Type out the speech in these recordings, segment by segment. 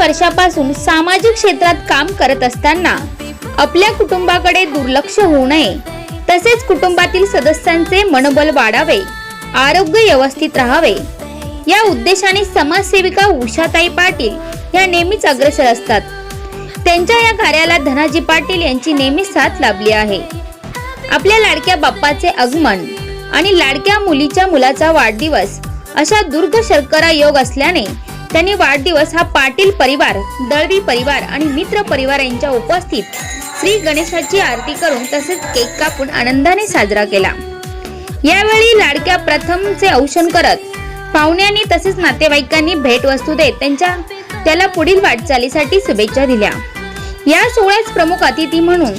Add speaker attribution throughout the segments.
Speaker 1: वर्षापासून सामाजिक क्षेत्रात काम करत असताना आपल्या कुटुंबाकडे दुर्लक्ष होऊ नये. तसेच कुटुंबातील सदस्यांचे मनोबल वाढावे आरोग्य व्यवस्थित राहावे. या उद्देशाने समाजसेविका उषाताई पाटील या नेहमीच अग्रेसर असतात. त्यांच्या या कार्याला धनाजी पाटील यांची नेहमीच साथ लाभली आहे. आपल्या लाडक्या बाप्पाचे आगमन आणि लाडक्या मुलीच्या मुलाचा वाढदिवस अशा दुर्ग शर्करा योग असल्याने त्यांनी वाढदिवस हा पाटील परिवार दळवी परिवार आणि मित्र परिवार यांच्या उपस्थित श्री गणेशाची आरती करून तसेच केक कापून आनंदाने साजरा केला. यावेळी लाडक्या प्रथमचे औषण करत पाहुण्यांनी तसेच नातेवाईकांनी भेटवस्तू देत त्यांच्या त्याला पुढील वाटचालीसाठी शुभेच्छा दिल्या. या सोहळ्यास प्रमुख अतिथी म्हणून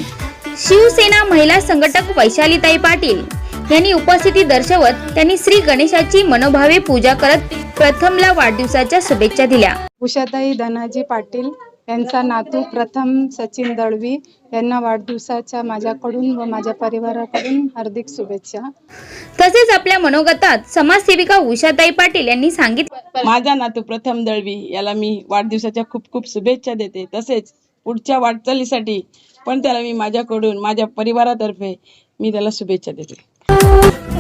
Speaker 1: शिवसेना महिला संघटक वैशालीताई पाटील यांनी उपस्थिती दर्शवत त्यांनी श्री गणेशाची मनोभावे पूजा करत प्रथमला वाढदिवसाच्या शुभेच्छा दिल्या.
Speaker 2: उषाताई धनाजी पाटील यांचा नातू प्रथम सचिन दळवी यांना वाढदिवसाच्या माझ्याकडून व माझ्या परिवाराकडून हार्दिक शुभेच्छा.
Speaker 1: तसेच आपल्या मनोगतात समाजसेविका उषाताई पाटील यांनी सांगितले
Speaker 3: माझा नातू प्रथम दळवी याला मी वाढदिवसाच्या खूप खूप शुभेच्छा देते. तसेच पुढच्या वाटचालीसाठी पण त्याला मी माझ्याकडून माझ्या परिवारातर्फे मी त्याला शुभेच्छा देते. you